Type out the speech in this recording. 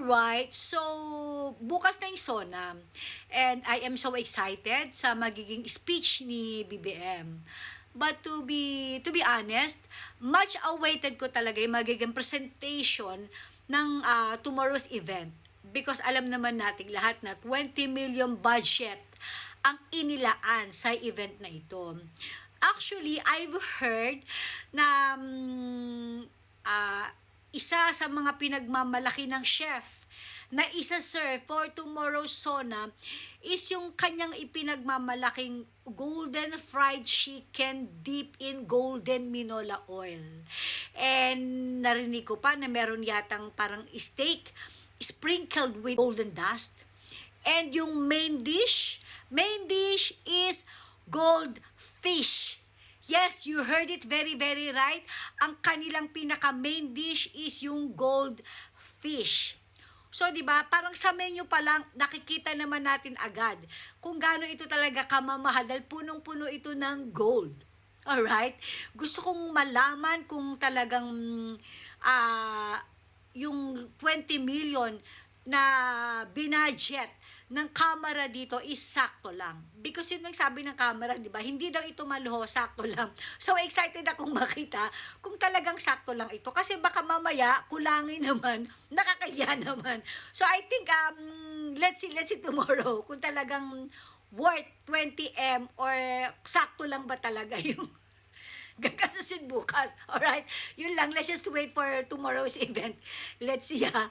Alright, so bukas na yung SONA and I am so excited sa magiging speech ni BBM. But to be to be honest, much awaited ko talaga yung magiging presentation ng ah, tomorrow's event because alam naman natin lahat na 20 million budget ang inilaan sa event na ito. Actually, I've heard na mm, ah, isa sa mga pinagmamalaki ng chef na isa sir for tomorrow's sauna is yung kanyang ipinagmamalaking golden fried chicken deep in golden minola oil. And narinig ko pa na meron yatang parang steak sprinkled with golden dust. And yung main dish, main dish is goldfish. Yes, you heard it very, very right. Ang kanilang pinaka main dish is yung goldfish. So, di ba, parang sa menu pa lang, nakikita naman natin agad kung gaano ito talaga kamamahal dahil punong-puno ito ng gold. Alright? Gusto kong malaman kung talagang ah yung 20 million na binudget ng camera dito is sakto lang. Because yun ang sabi ng camera, di ba? Hindi daw ito maluho, sakto lang. So excited akong makita kung talagang sakto lang ito. Kasi baka mamaya, kulangin naman, nakakaya naman. So I think, um, let's see, let's see tomorrow kung talagang worth 20M or sakto lang ba talaga yung gagasusin bukas. Alright? Yun lang. Let's just wait for tomorrow's event. Let's see ha.